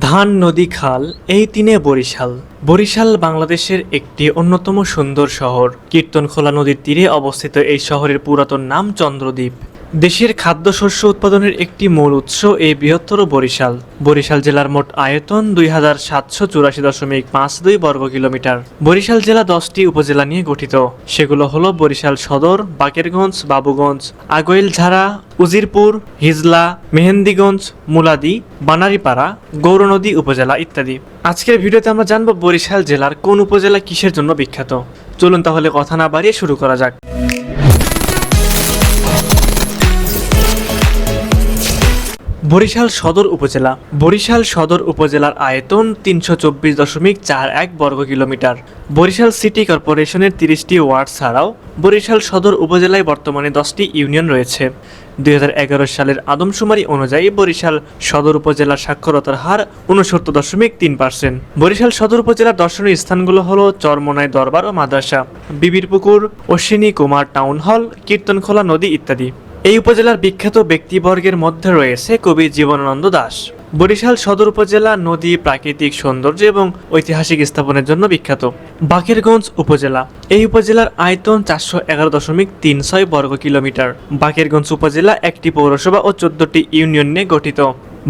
ধান, নদী, খাল, এই তিনে বরিশাল। বরিশাল বাংলাদেশের একটি অন্যতম সুন্দর শহর। কীর্তনখোলা নদীর তীরে অবস্থিত এই শহরের পুরাতন নাম চন্দ্রদ্বীপ। দেশের খাদ্যশস্য উৎপাদনের একটি মূল উৎস এই বৃহত্তর বরিশাল। বরিশাল জেলার মোট আয়তন দুই হাজার সাতশো চুরাশি দশমিক পাঁচ দুই বর্গ কিলোমিটার। বরিশাল জেলা দশটি উপজেলা নিয়ে গঠিত। সেগুলো হলো বরিশাল সদর, বাকেরগঞ্জ, বাবুগঞ্জ আগৈলঝাড়া উজিরপুর, হিজলা, মেহেন্দিগঞ্জ, মুলাদি, বানারিপাড়া গৌরনদী উপজেলা ইত্যাদি। আজকের ভিডিওতে আমরা জানব বরিশাল জেলার কোন উপজেলা কিসের জন্য বিখ্যাত। চলুন তাহলে কথা না বাড়িয়ে শুরু করা যাক। বরিশাল সদর উপজেলা। বরিশাল সদর উপজেলার আয়তন তিনশো চব্বিশ দশমিক চার এক বর্গ কিলোমিটার। বরিশাল সিটি কর্পোরেশনের তিরিশটি ওয়ার্ড ছাড়াও বরিশাল সদর উপজেলায় বর্তমানে দশটি ইউনিয়ন রয়েছে। দুই হাজার এগারো সালের আদমশুমারি অনুযায়ী বরিশাল সদর উপজেলার সাক্ষরতার হার উনসত্তর দশমিক তিন পার্সেন্ট। বরিশাল সদর উপজেলার দর্শনীয় স্থানগুলো হলো চরমোনাই দরবার ও মাদ্রাসা, বিবিরপুকুর অশ্বিনী কুমার টাউন হল, কীর্তনখোলা নদী ইত্যাদি। এই উপজেলার বিখ্যাত ব্যক্তিবর্গের মধ্যে রয়েছে কবি জীবনানন্দ দাস। বরিশাল সদর উপজেলা নদী প্রাকৃতিক সৌন্দর্য এবং ঐতিহাসিক স্থাপনের জন্য বিখ্যাত। বাকেরগঞ্জ উপজেলা। এই উপজেলার আয়তন চারশো এগারো দশমিক তিন ছয় বর্গ কিলোমিটার। বাকেরগঞ্জ উপজেলা একটি পৌরসভা ও চোদ্দটি ইউনিয়ন নিয়ে গঠিত।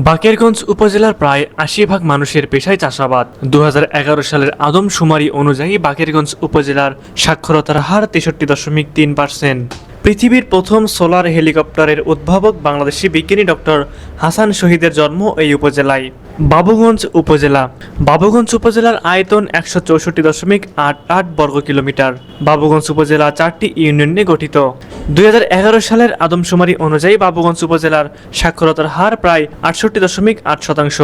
বাকেরগঞ্জ উপজেলার প্রায় আশি ভাগ মানুষের পেশায় চাষাবাদ। দু হাজার এগারো সালের আদমশুমারি অনুযায়ী বাকেরগঞ্জ উপজেলার সাক্ষরতার হার তেষট্টি দশমিক তিন পার্সেন্ট। পৃথিবীর প্রথম সোলার হেলিকপ্টারের উদ্ভাবক বাংলাদেশি বিজ্ঞানী ডক্টর হাসান শহীদের জন্ম এই উপজেলায়। বাবুগঞ্জ উপজেলা। বাবুগঞ্জ উপজেলার আয়তন একশো চৌষট্টি দশমিক আট আট বর্গ কিলোমিটার। বাবুগঞ্জ উপজেলা চারটি ইউনিয়ন নিয়ে গঠিত। দুই হাজার এগারো সালের আদমশুমারি অনুযায়ী বাবুগঞ্জ উপজেলার সাক্ষরতার হার প্রায় আটষট্টি দশমিক আট শতাংশ।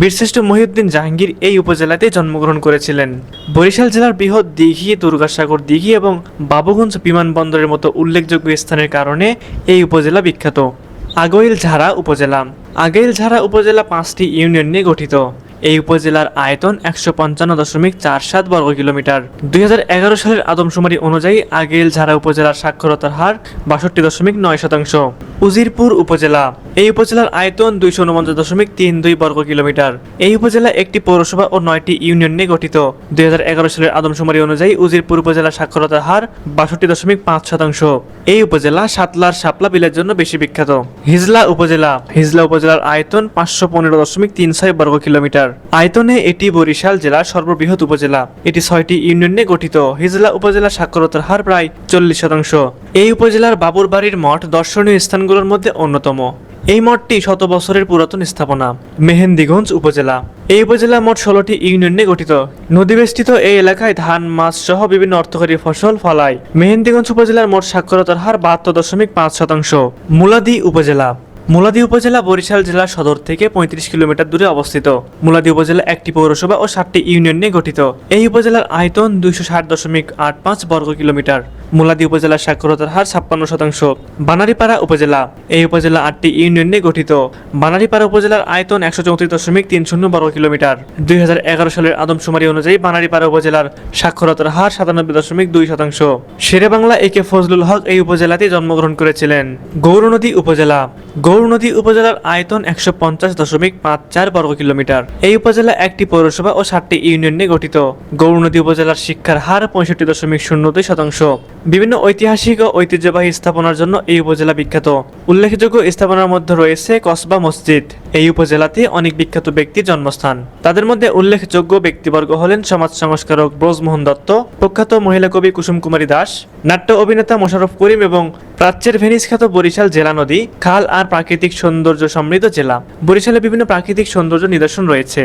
বীরশ্রেষ্ঠ মহিউদ্দিন জাহাঙ্গীর এই উপজেলাতে জন্মগ্রহণ করেছিলেন। বরিশাল জেলার বৃহৎ দিঘি, দুর্গাসাগর দিঘি এবং বাবুগঞ্জ বিমানবন্দরের মতো উল্লেখযোগ্য স্থানের কারণে এই উপজেলা বিখ্যাত। আগৈল ঝাড়া উপজেলা। আগৈলঝাড়া উপজেলা পাঁচটি ইউনিয়ন নিয়ে গঠিত। এই উপজেলার আয়তন একশো পঞ্চান্ন দশমিক চার সাত বর্গ কিলোমিটার। দুই হাজার এগারো সালের আদমশুমারি অনুযায়ী আগেল ঝাড়া উপজেলার সাক্ষরতার হার বাষট্টি দশমিক নয় শতাংশ। উজিরপুর উপজেলা। এই উপজেলার আয়তন দুইশো উনপঞ্চাশ দশমিক তিন দুই বর্গ কিলোমিটার। এই উপজেলা একটি পৌরসভা ও নয়টি ইউনিয়ন নিয়ে গঠিত। দুই হাজার এগারো সালের আদমশুমারি অনুযায়ী উজিরপুর উপজেলার সাক্ষরতার হার বাষট্টি দশমিক পাঁচ শতাংশ। এই উপজেলা সাতলার শাপলা বিলের জন্য বেশি বিখ্যাত। হিজলা উপজেলা। হিজলা উপজেলার আয়তন পাঁচশো পনেরো দশমিক তিন ছয় বর্গ কিলোমিটার। আয়তনে এটি বরিশাল জেলার সর্ববৃহৎ উপজেলা। এটি ছয়টি ইউনিয়ন নিয়ে গঠিত। হিজলা উপজেলার সাক্ষরতার হার প্রায় চল্লিশ শতাংশ। এই উপজেলার বাবুরবাড়ির মঠ দর্শনীয় স্থানগুলোর মধ্যে অন্যতম। এই মঠটি শত বছরের পুরাতন স্থাপনা, মেহেন্দিগঞ্জ উপজেলা। এই উপজেলা মোট ষোলোটি ইউনিয়ন নিয়ে গঠিত। নদীবেষ্টিত এই এলাকায় ধান, মাছ সহ বিভিন্ন অর্থকরী ফসল ফলায়। মেহেন্দিগঞ্জ উপজেলার মোট সাক্ষরতার হার বাহাত্তর দশমিক পাঁচ শতাংশ। মুলাদি উপজেলা। মুলাদি উপজেলা বরিশাল জেলার সদর থেকে পঁয়ত্রিশ কিলোমিটার দূরে অবস্থিত। মুলাদি উপজেলা একটি পৌরসভা ও সাতটি ইউনিয়ন নিয়ে গঠিত। এই উপজেলার আয়তন দুইশো ষাট দশমিক আট পাঁচ বর্গ কিলোমিটার। মুলাদি উপজেলার সাক্ষরতার হার ছাপ্পান্ন শতাংশ। বানারীপাড়া উপজেলা। এই উপজেলা আটটি ইউনিয়ন নিয়ে গঠিত। বানারীপাড়া উপজেলার আয়তন একশো চৌত্রিশ দশমিক তিন শূন্য বর্গ কিলোমিটার। দুই হাজার এগারো সালের আদমশুমারি অনুযায়ী বানারীপাড়া উপজেলার সাক্ষরতার হার সাতানব্বই দশমিক দুই শতাংশ। শেরেবাংলা এ কে ফজলুল হক এই উপজেলাতে জন্মগ্রহণ করেছিলেন। গৌরনদী উপজেলা। গৌরনদী উপজেলার আয়তন একশো পঞ্চাশ দশমিক পাঁচ চার বর্গ কিলোমিটার। এই উপজেলা একটি পৌরসভা ও সাতটি ইউনিয়ন নিয়ে গঠিত। গৌরনদী উপজেলার শিক্ষার হার পঁয়ষট্টি দশমিক শূন্য দুই শতাংশ। বিভিন্ন ঐতিহাসিক ও ঐতিহ্যবাহী স্থাপনার জন্য এই উপজেলা বিখ্যাত। উল্লেখযোগ্য স্থাপনার মধ্যে রয়েছে কসবা মসজিদ। এই উপজেলাতে অনেক বিখ্যাত ব্যক্তির জন্মস্থান। তাদের মধ্যে উল্লেখযোগ্য ব্যক্তিবর্গ হলেন সমাজ সংস্কারক ব্রজমোহন দত্ত, প্রখ্যাত মহিলা কবি কুসুম কুমারী দাস, নাট্য অভিনেতা মোশাররফ করিম এবং প্রাচ্যের ভেনিস খ্যাত বরিশাল জেলা নদী, খাল আর প্রাকৃতিক সৌন্দর্য সমৃদ্ধ জেলা। বরিশালে বিভিন্ন প্রাকৃতিক সৌন্দর্য নিদর্শন রয়েছে।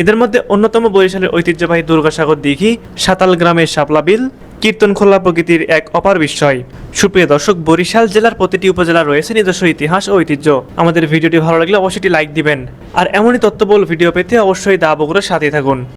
এদের মধ্যে অন্যতম বরিশালের ঐতিহ্যবাহী দুর্গাসাগর দিঘি, সাতাল গ্রামের শাপলা বিল, কীর্তনখোলা প্রকৃতির এক অপার বিস্ময়। সুপ্রিয় দর্শক, বরিশাল জেলার প্রতিটি উপজেলা রয়েছে নিজস্ব ইতিহাস ও ঐতিহ্য। আমাদের ভিডিওটি ভালো লাগলে অবশ্যই লাইক দিবেন। আর এমনই তথ্যবল ভিডিও পেতে অবশ্যই দা বগুড়ার সাথে থাকুন।